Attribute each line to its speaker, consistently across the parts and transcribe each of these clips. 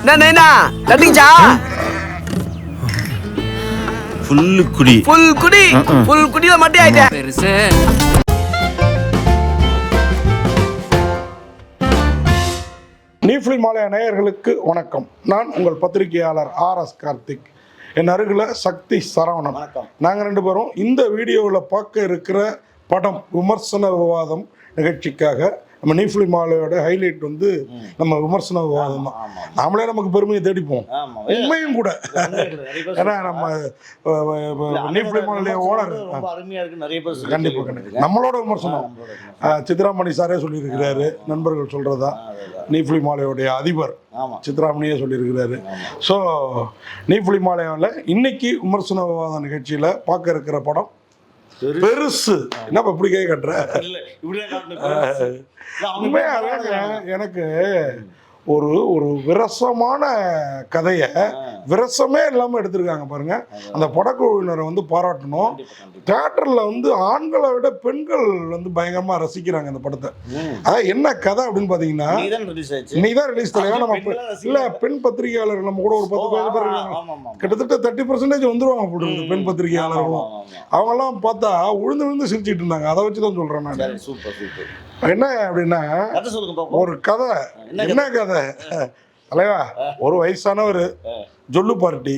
Speaker 1: என்ன நைனா தட்டிச்சா
Speaker 2: ஃபுல்லு குடி.
Speaker 1: ஃபுல் குடி. ஃபுல் குடியில மட்டும் ஆயிட்டேன் பெருசு.
Speaker 3: நீஃப்லி மாலைய நேயர்களுக்கு வணக்கம். நான் உங்கள் பத்திரிகையாளர் ஆர் எஸ் கார்த்திக். என் அருகில் சக்தி சரவணன். நாங்கள் ரெண்டு பேரும் இந்த வீடியோவில் பார்க்க இருக்கிற படம் விமர்சன விவாதம் நிகழ்ச்சிக்காக நம்ம நீஃப்லி மாலையோட ஹைலைட் வந்து நம்ம விமர்சன விவாதம் தான் நாமளே நமக்கு பெருமையை தேடிப்போம். உண்மையும் கூட. ஏன்னா நம்ம மாலைய
Speaker 4: விமர்சனம்
Speaker 3: ஓனர். கண்டிப்பாக கண்டிப்பாக நம்மளோட விமர்சனம். சித்ராமணி சாரே சொல்லியிருக்கிறாரு. நண்பர்கள்
Speaker 4: அதுதான்.
Speaker 3: நீஃப்லி மாலையோடைய அதிபர் சித்ராமணியே சொல்லியிருக்கிறாரு. ஸோ நீஃப்லி மாலையாவில் இன்னைக்கு விமர்சன விவாத நிகழ்ச்சியில் பார்க்க இருக்கிற படம் பெருசு. என்னப்பா இப்படி கை கட்டுற உண்மையா. எனக்கு ஒரு ஒரு விரசமான கதையை விரசமே இல்லாமல் எடுத்திருக்காங்க பாருங்க அந்த படக்குழுவினரை வந்து பாராட்டணும். தியேட்டரில் வந்து ஆண்களை விட பெண்கள் வந்து பயங்கரமாக ரசிக்கிறாங்க இந்த படத்தை. அதான் என்ன கதை அப்படின்னு பார்த்தீங்கன்னா. இன்னைக்கு தான் ரிலீஸ் தலைவா நம்ம இல்ல. பெண் பத்திரிகையாளர் நம்ம கூட ஒரு பத்து பேர் இருக்காங்க. கிட்டத்தட்ட தேர்ட்டி பர்சன்டேஜ் வந்துருவாங்க இருக்குது பெண் பத்திரிகையாளர்களும். அவங்கெல்லாம் பார்த்தா உழுந்து விழுந்து சிரிச்சிட்டு இருந்தாங்க அதை வச்சு தான் சொல்றேன் நான்
Speaker 4: சூப்பர், சூப்பர்.
Speaker 3: என்ன அப்படின்னா. ஒரு கதை.
Speaker 4: என்ன
Speaker 3: கதை? தலைவா ஒரு வயசானவர் ஜொல்லு பார்ட்டி.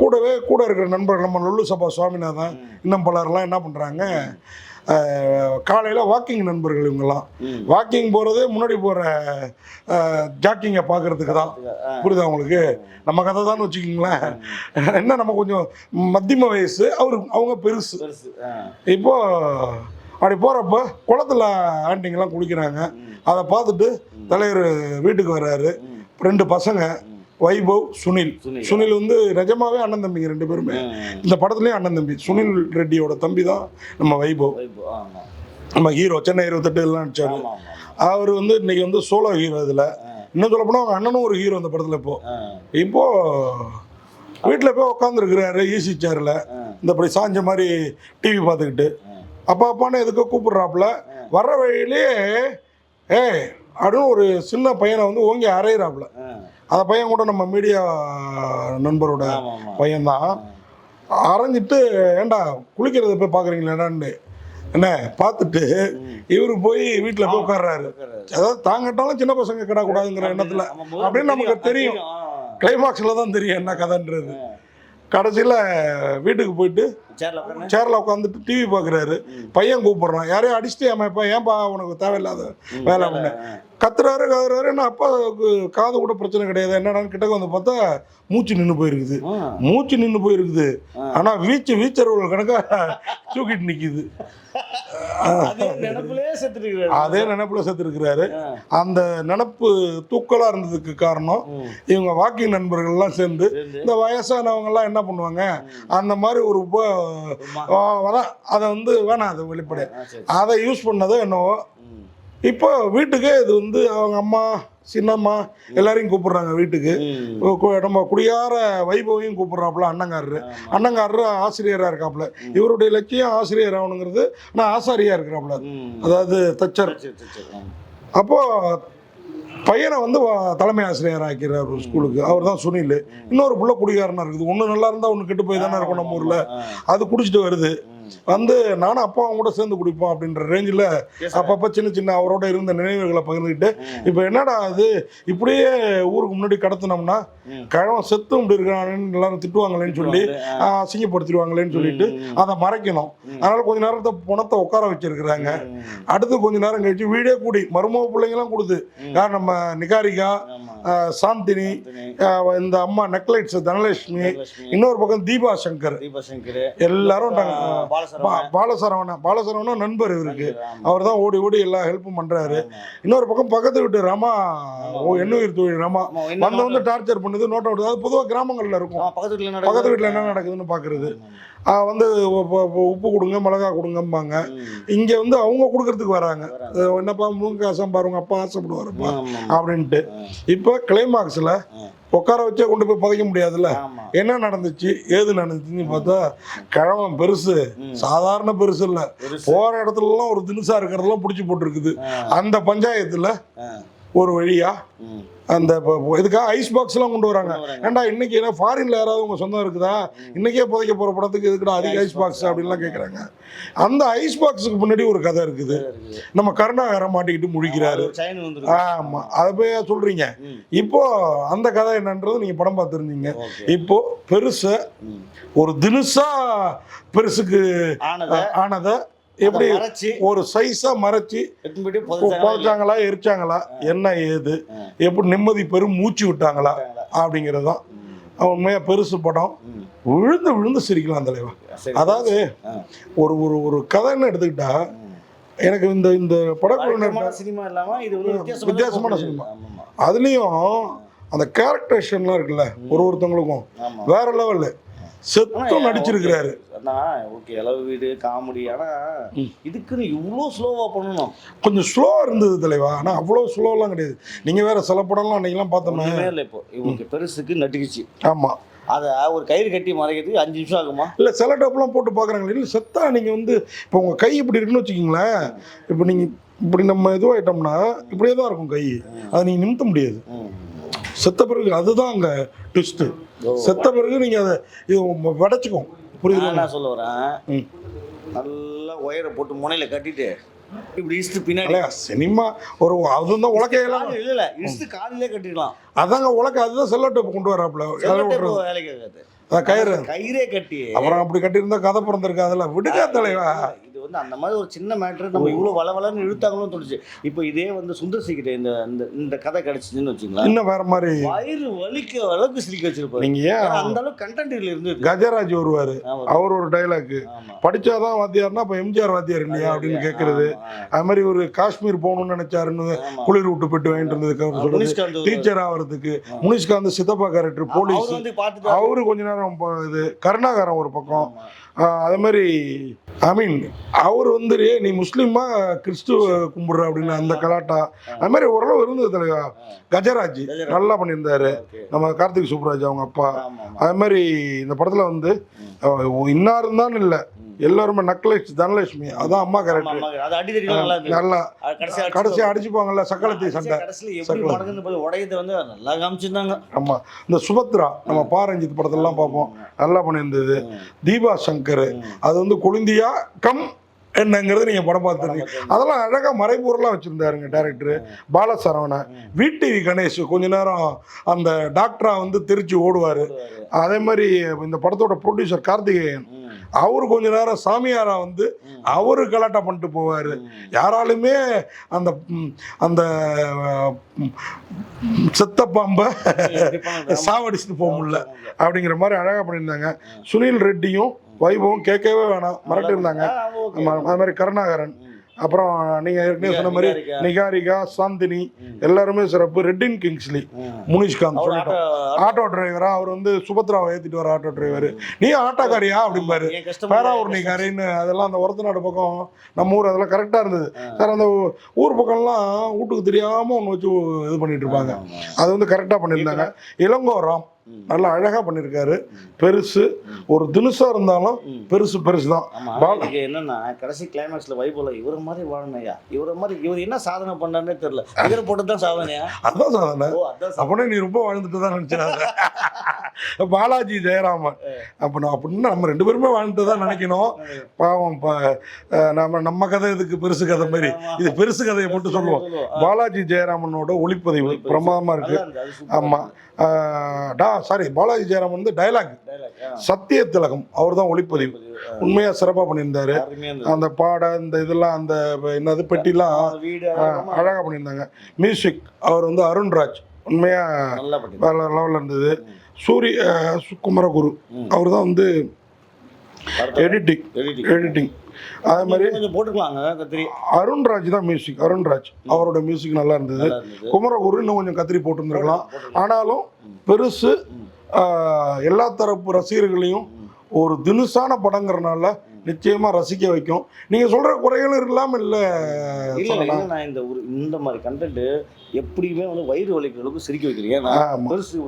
Speaker 3: கூடவே கூட இருக்கிற நண்பர்கள் நம்ம லொல்லு சபா சுவாமிநாதன் இன்னும் பலர்லாம் என்ன பண்ணுறாங்க காலையில் வாக்கிங் நண்பர்கள் இவங்கெல்லாம். வாக்கிங் போகிறதே முன்னாடி போகிற ஜாக்கிங்கை பார்க்கறதுக்கு தான். புரியுதா உங்களுக்கு? நம்ம கதை தான் வச்சுக்கிங்களேன். என்ன நம்ம கொஞ்சம் மத்தியம வயசு அவர் அவங்க பெருசு.
Speaker 4: பெருசு.
Speaker 3: அப்படி போகிறப்ப குளத்துல ஆண்டிங்கெல்லாம் குளிக்கிறாங்க அதை பார்த்துட்டு தலைவர் வீட்டுக்கு வர்றாரு ரெண்டு பசங்க வைபவ் சுனில்
Speaker 4: சுனில்.
Speaker 3: வந்து நிஜமாவே அண்ணன் தம்பிங்க ரெண்டு பேருமே. இந்த படத்துலயும் அண்ணன் தம்பி சுனில் ரெட்டியோட தம்பி தான் நம்ம வைபவ். நம்ம ஹீரோ சென்னை இருபத்தெட்டு எல்லாம் நடிச்சாரு. அவர் வந்து இன்னைக்கு வந்து சோலோ ஹீரோ இதுல. இன்னும் சொல்ல போனா அவங்க அண்ணனும் ஒரு ஹீரோ இந்த படத்துல இப்போ. இப்போ வீட்டில் போய் உட்காந்துருக்கிறாரு ஈசி சேரில். இந்த இப்படி சாஞ்ச மாதிரி டிவி பார்த்துக்கிட்டு அப்பா அப்பான்னு எதுக்கோ கூப்பிடுறாப்புல. வர்ற வழியிலேயே ஏய் அப்படின்னு ஒரு சின்ன பையனை வந்து ஓங்கி அரைகிறாப்புல. அந்த பையன் கூட நம்ம மீடியா நண்பரோட. பையன்தான். அரைஞ்சிட்டு ஏண்டா குளிக்கிறத போய் பார்க்குறீங்களேடான்னு என்ன பார்த்துட்டு இவரு போய் வீட்டில் போய் உட்கார்றாரு. அதாவது தாங்கட்டாலும் சின்ன பசங்க கிடக்கூடாதுங்கிற எண்ணத்தில். அப்படின்னு நமக்கு தெரியும். கிளைமாக்ஸில் தான் தெரியும் என்ன கதைன்றது. கடைசியில் வீட்டுக்கு போயிட்டு
Speaker 4: சேர்ல
Speaker 3: உட்காந்துட்டு டிவி பார்க்குறாரு பையன் கூப்பிடுறான். யாரையும் அடிச்சுட்டு ஏமாப்பா ஏன்பா உனக்கு தேவையில்லாத வேலை அப்படின்னு. கத்துறாரு கத்துறாரு என்ன அப்பாவுக்கு காது கூட பிரச்சனை கிடையாது என்னடான்னு கிட்டக்க வந்து பார்த்தா மூச்சு நின்று போயிருக்குது. மூச்சு நின்று போயிருக்குது ஆனா வீச்சு வீச்சர்கள் கணக்கா தூக்கிட்டு நிக்குது
Speaker 4: அதே
Speaker 3: நினைப்புல செத்துருக்கிறாரு. அந்த நினப்பு தூக்கலா இருந்ததுக்கு காரணம். இவங்க வாக்கிங் நண்பர்கள்லாம் சேர்ந்து
Speaker 4: சேர்ந்து.
Speaker 3: இந்த வயசானவங்க எல்லாம் என்ன பண்ணுவாங்க அந்த மாதிரி ஒரு அதை வந்து வேணாம் அது வெளிப்படை. அதை யூஸ் பண்ணதோ என்னவோ. இப்போ வீட்டுக்கு இது வந்து அவங்க அம்மா சின்னம்மா எல்லாரையும் கூப்பிடுறாங்க வீட்டுக்கு. நம்ம குடியார வைபவையும் கூப்பிடுறாப்புல அண்ணங்காரரு. அண்ணங்காரரு ஆசிரியராக இருக்காப்புல. இவருடைய லட்சியம் ஆசிரியர் ஆகணுங்கிறது. ஆனால் ஆசாரியா இருக்கிறாப்புல. அதாவது தச்சர்.
Speaker 4: சரி, சரி, சரி. ஆ.
Speaker 3: அப்போ பையனை வந்து தலைமை ஆசிரியர் ஆக்கிறார் ஸ்கூலுக்கு. அவர் தான் சுனில். இன்னொரு புள்ள குடிகாரனா இருக்குது. ஒன்று நல்லா இருந்தால் ஒன்று கெட்டு போய் தானே இருக்கும் நம்ம ஊரில். அது குடிச்சிட்டு வருது. வந்து நானும் அப்பாவும் கூட சேர்ந்து குடிப்போம் அப்படின்ற ரேஞ்சில் அப்பப்போ சின்ன சின்ன அவரோட இருந்த நினைவுகளை பகிர்ந்துக்கிட்டு இப்போ என்னடா அது? இப்படியே ஊருக்கு முன்னாடி கடத்தினோம்னா. கிழவன் செத்தும் இப்படி இருக்கானேன்னு எல்லாரும் திட்டுவாங்களேன்னு சொல்லி அசிங்கப்படுத்திடுவாங்களேன்னு சொல்லிட்டு அதை மறைக்கணும். அதனால கொஞ்ச நேரத்தை பணத்தை உட்கார வச்சிருக்கிறாங்க. அடுத்து கொஞ்ச நேரம் கழிச்சு வீடே கூடி மருமக பிள்ளைங்களாம் கொடுது. யார் நம்ம நிகாரிகா சாந்தினி இந்த அம்மா நெக்லைட்ஸ் தனலட்சுமி. இன்னொரு பக்கம் தீபா சங்கர். எல்லாரும். பாலசரவணா பாலசரவணா நண்பர் இவருக்கு. அவர் தான் ஓடி ஓடி எல்லா ஹெல்ப்பும் பண்றாரு. இன்னொரு பக்கம் பக்கத்து வீட்டு ரமா எண்ணுயிர் தொழில் ரமா. வந்து வந்து டார்ச்சர் பண்ணுது நோட் அவுட் அது பொதுவாக கிராமங்கள்ல இருக்கும்.
Speaker 4: பக்கத்து வீட்டுல
Speaker 3: என்ன நடக்குதுன்னு பார்க்கறது வந்து உப்பு கொடுங்க மிளகா கொடுங்கம்பாங்க. இங்க வந்து அவங்க கொடுக்கறதுக்கு வராங்க. என்னப்பா முருங்க ஆசம் பாருங்க அப்பா ஆசைப்படுவாருப்பா. அப்படின்ட்டு. இப்போ கிளைமாக்ஸ்ல உட்கார வச்சே கொண்டு போய் புதைக்க முடியாதுல்ல. என்ன நடந்துச்சு ஏது நடந்துச்சுன்னு பார்த்தா கிழவன் பெருசு சாதாரண பெருசு இல்ல
Speaker 4: பெருசு.
Speaker 3: போற இடத்துல எல்லாம் ஒரு தினுசா இருக்கிறதெல்லாம் பிடிச்சி போட்டிருக்குது. அந்த பஞ்சாயத்துல. ஒரு வழியா
Speaker 4: ம்.
Speaker 3: அந்த இதுக்காக ஐஸ் பாக்ஸ்லாம் கொண்டு வராங்க. ஏன்டா இன்னைக்கு என்ன ஃபாரின்ல யாராவது உங்க சொந்தம் இருக்குதா? இன்னைக்கே புதைக்க போற படத்துக்கு எதுக்குடா அதிக ஐஸ் பாக்ஸ் அப்படின்லாம் கேட்குறாங்க அந்த ஐஸ் பாக்ஸுக்கு முன்னாடி ஒரு கதை இருக்குது. நம்ம கருணாகரம் மாட்டிக்கிட்டு முழிக்கிறாரு. ஆமா அதை போய் சொல்றீங்க. இப்போ அந்த கதை என்னன்றது நீங்க படம் பார்த்துருந்தீங்க. இப்போ பெருசை. ஒரு தினுசா பெருசுக்கு
Speaker 4: ஆனதை
Speaker 3: எப்படி ஒரு சைஸா மறைச்சு
Speaker 4: புதைச்சாங்களா
Speaker 3: எரிச்சாங்களா என்ன ஏது. எப்படி நிம்மதி பெரும் மூச்சு விட்டாங்களா
Speaker 4: விட்டாங்களா?
Speaker 3: அப்படிங்கிறது தான்
Speaker 4: ம்.
Speaker 3: உண்மையா பெருசு படம். விழுந்து விழுந்து சிரிக்கலாம் தலைவா. அதாவது. ஒரு ஒரு ஒரு கதைன்னு எடுத்துக்கிட்டா. எனக்கு இந்த இந்த படக்குழு
Speaker 4: வழக்கமான சினிமா இல்லாம இது வந்து வித்தியாசமான.
Speaker 3: சினிமா. அதுலயும் அந்த கேரக்டரேஷன்லாம் இருக்குல்ல ஒரு ஒருத்தவங்களுக்கும் வேற லெவல்ல செத்தும் நடிச்சிருக்கிறாரு.
Speaker 4: அண்ணா ஓகே அளவு வீடு காமெடி ஆனா இதுக்குன்னு இவ்வளோ ஸ்லோவா பண்ணணும்.
Speaker 3: கொஞ்சம் ஸ்லோ இருந்தது தலைவா. ஆனா அவ்வளோ ஸ்லோலாம் கிடையாது. நீங்க வேற சில படம்லாம் அன்னைக்கெல்லாம் பார்த்தோமே
Speaker 4: ஒண்ணுமே இல்லை இப்போ. இவங்க பெருசுக்கு நட்டுக்குச்சு.
Speaker 3: ஆமா.
Speaker 4: அதை ஒரு கயிறு கட்டி மறைக்கிறதுக்கு அஞ்சு நிமிஷம் ஆகுமா?
Speaker 3: இல்ல சில டப்லாம் போட்டு பாக்குறாங்களே. இல்ல செத்தா நீங்க வந்து இப்போ உங்க கை இப்படி இருக்குன்னு வச்சுக்கிங்களேன். இப்போ நீங்க இப்படி நம்ம இதுவாயிட்டோம்னா இப்படியே தான் இருக்கும் கை. அதை நீங்க நிமித்த முடியாது. செத்த பிறகு அதுதான் அங்க ட்விஸ்ட்
Speaker 4: ஓ.
Speaker 3: செத்த பிறகு நீங்க அதை இது வடைச்சுக்கும்
Speaker 4: நான்
Speaker 3: புரியுது
Speaker 4: என்ன சொல்ல வரேன். நல்லா ஒயரை போட்டு முனையில கட்டிட்டு இப்படி இஷ்டு பின்னாடி.
Speaker 3: சினிமா ஒரு அதுதான் உலக்கையெல்லாம்
Speaker 4: இல்ல இல்ல காலிலே கட்டிடலாம்.
Speaker 3: அதாங்க உலக்க அதுதான் செல்லோ டேப் கொண்டு வராப்புல
Speaker 4: வேலைக்கு
Speaker 3: கயிறு.
Speaker 4: கயிறே கட்டி.
Speaker 3: அப்புறம் அப்படி கட்டியிருந்தா கதை பிறந்திருக்கு அதெல்லாம் விடுங்க தலைவா.
Speaker 4: இது வந்து அந்த மாதிரி ஒரு சின்ன மேட்ரு நம்ம இவ்வளவு வளவலன்னு இழுத்தாங்களும் தோணுச்சு. இப்போ இதே வந்து சுந்தர் சிக்கிட்ட இந்த இந்த இந்த கதை கிடைச்சிச்சுன்னு வச்சுங்களேன்.
Speaker 3: இன்னும் வேற மாதிரி
Speaker 4: வயிறு வலிக்க அளவுக்கு சிரிக்க வச்சிருப்பாரு.
Speaker 3: நீங்க ஏன்
Speaker 4: அந்த அளவுக்கு கண்டென்ட் இதுல இருந்தது
Speaker 3: கஜராஜ் வருவாரு. அவர் ஒரு டைலாக். படிச்சாதான் வாத்தியார்னா அப்ப எம்ஜிஆர் வாத்தியார் இல்லையா அப்படின்னு கேட்கறது அது மாதிரி ஒரு காஷ்மீர் போகணும்னு நினைச்சாருன்னு. குளிர் விட்டு போயிட்டு வாங்கிட்டு இருந்ததுக்கு டீச்சர் ஆகிறதுக்கு முனிஷ்காந்த் சித்தப்பா கேரக்டர் போலீஸ்
Speaker 4: அவர்
Speaker 3: கொஞ்ச நேரம் இது கருணாகரம் ஒரு பக்கம். அதே மாதிரி ஐ மீன் அவர் வந்து "ஏய், நீ முஸ்லீமா கிறிஸ்துவ கும்பிடுற அப்படின்னு அந்த கலாட்டா அது மாதிரி ஓரளவு இருந்தது தலைவா கஜராஜ். நல்லா பண்ணியிருந்தாரு. நம்ம கார்த்திக் சுப்ராஜ் அவங்க அப்பா. அது மாதிரி இந்த படத்துல வந்து இன்னாரும் தான் இல்லை. எல்லாருமே நக்லேஷ் தனலட்சுமி. அதான் அம்மா
Speaker 4: அடிதடிலாம் நல்லா
Speaker 3: கடைசி
Speaker 4: அடிச்சு-
Speaker 3: அடிச்சுப்பாங்கல்ல சக்களத்தி
Speaker 4: கடைசியா
Speaker 3: சண்டை.
Speaker 4: நல்லா காமிச்சிருந்தாங்க.
Speaker 3: ஆமா. இந்த சுபத்ரா நம்ம பாரஞ்சித் படத்தெல்லாம் பார்ப்போம். நல்லா பண்ணியிருந்தது. தீபா சங்கர் அது வந்து கொழுந்தியா கம் என்னங்கிறது நீங்க படம் பார்த்துருந்தீங்க அதெல்லாம் அழகா மறைபொருளாக வச்சிருந்தாருங்க டேரக்டர் பாலசரவணன் விடிவி கணேஷ் கொஞ்ச நேரம் அந்த டாக்டரா வந்து திருச்சி ஓடுவாரு. அதே மாதிரி இந்த படத்தோட ப்ரொடியூசர் கார்த்திகேயன். அவரு கொஞ்ச நேரம் சாமியாரா வந்து அவரு கலாட்டா பண்ணிட்டு போவாரு. யாராலுமே அந்த அந்த செத்த பாம்பை சாவடிச்சுட்டு போக முடியல. அப்படிங்கிற மாதிரி அழகா பண்ணியிருந்தாங்க. சுனில் ரெட்டியும் வைபவும் கேட்கவே வேணாம்.
Speaker 4: ஓகே.
Speaker 3: ஆமா, அது மாதிரி கருணாகரன். அப்புறம் நீங்க ஏற்கனவே சொன்ன மாதிரி
Speaker 4: நிகாரிகா.
Speaker 3: சாந்தினி எல்லாருமே சிறப்பு. ரெட்டின் கிங்ஸ்லி. முனிஷ்காந்த் சொல்லிட்டோம்.
Speaker 4: ஆட்டோ-
Speaker 3: டிரைவரா அவர் வந்து சுபத்ராவை ஏத்திட்டு வர ஆட்டோ டிரைவர். நீ ஆட்டோக்காரியா அப்படிம்பாரு.
Speaker 4: customer-
Speaker 3: பேராவூர்ணிக்காரின்னு அதெல்லாம் அந்த ஒரத்த நாடு பக்கம் நம்ம ஊர் அதெல்லாம் கரெக்டாக இருந்தது. சார் அந்த ஊர் பக்கம்லாம் வீட்டுக்கு தெரியாம ஒன்று வச்சு இது பண்ணிட்டு இருப்பாங்க. அது வந்து கரெக்டாக பண்ணியிருந்தாங்க. இளங்கோ ராம் நல்லா அழகா பண்ணியிருக்காரு பெருசு. ஒரு தினுசா இருந்தாலும் பெருசு பெருசு தான்
Speaker 4: என்னன்னா கடைசி கிளைமேக்ஸ்ல வைபோல இவர மாதிரி வாழணையா இவர மாதிரி இவர் என்ன சாதனை பண்ணாருன்னே தெரியல. இவரை போட்டு தான் சாதனையா?
Speaker 3: அதான்
Speaker 4: சாதனை.
Speaker 3: அப்படின்னா நீ ரொம்ப வாழ்ந்துட்டு தான் நினைச்சாங்க பாலாஜி ஜெயராமன். அப்ப அப்படின்னா நம்ம ரெண்டு பேருமே வாழ்ந்துட்டு தான் நினைக்கணும் பாவம் நம்ம நம்ம கதை இதுக்கு பெருசு கதை மாதிரி இது பெருசு கதையை மட்டும் சொல்லுவோம். பாலாஜி ஜெயராமனோட ஒளிப்பதிவு பிரமாதமா இருக்கு. ஆமா. டா சாரி பாலாஜி ஜெயராமன் வந்து டைலாக். சத்திய திலகம். அவர் தான் ஒளிப்பதிவு உண்மையா சிறப்பா பண்ணியிருந்தாரு. அந்த பாட இந்த இதெல்லாம் அந்த என்னது பெட்டிலாம் அழகா பண்ணியிருந்தாங்க. மியூசிக் அவர் வந்து அருண்ராஜ் உண்மையா வேற லெவலில் இருந்தது. சூரி அஹ் சு- குமரகுரு. அவர் தான் வந்து எடிட்டிங். எடிட்டிங் அதே மாதிரி
Speaker 4: போட்டுக்கலாங்க
Speaker 3: அருண்ராஜ் தான் மியூசிக். அருண்ராஜ் அவரோட மியூசிக் நல்லா இருந்தது.
Speaker 4: நல்லா இருந்தது.
Speaker 3: குமரகுரு இன்னும் கொஞ்சம் கத்திரி போட்டிருந்துருக்கலாம். ஆனாலும் பெருசு எல்லா தரப்பு ரசிகர்களையும் ஒரு தினுசான படங்கிறனால நிச்சயமா ரசிக்க வைக்கும். நீங்க சொல்ற குறைகளும் இல்லாம இல்ல
Speaker 4: இல்ல இல்ல இல்ல, நான் இந்த ஒரு இந்த மாதிரி கண்டென்ட் எப்படியுமே வந்து வயிறு வலிக்கிற அளவுக்கு சிரிக்க வைக்கிறீங்க ஏன்னா. பெருசு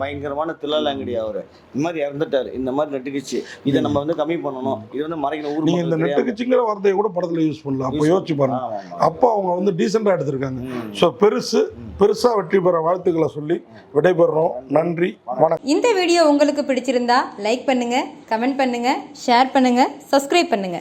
Speaker 4: பயங்கரமான தில்லாலங்கடி அவரு இந்த மாதிரி இறந்துட்டாரு. இந்த மாதிரி நெட்டுக்குச்சு. இதை நம்ம வந்து கம்மி பண்ணணும். இது வந்து மறைக்கணும் ஊர்
Speaker 3: நீங்க இந்த. நெட்டுக்குச்சிங்கிற வார்த்தையை கூட படத்துல யூஸ் பண்ணல அப்போ யோசிச்சு பாருங்க. அப்போ அவங்க வந்து டீசெண்டா எடுத்திருக்காங்க. ஸோ பெருசு பெருசா வெற்றி பெற வாழ்த்துக்களை சொல்லி விடைபெறுறோம். நன்றி. வணக்கம்.
Speaker 5: இந்த வீடியோ உங்களுக்கு பிடிச்சிருந்தா லைக் பண்ணுங்க கமெண்ட் பண்ணுங்க ஷேர் பண்ணுங்க சப்ஸ்கிரைப் பண்ணுங்க.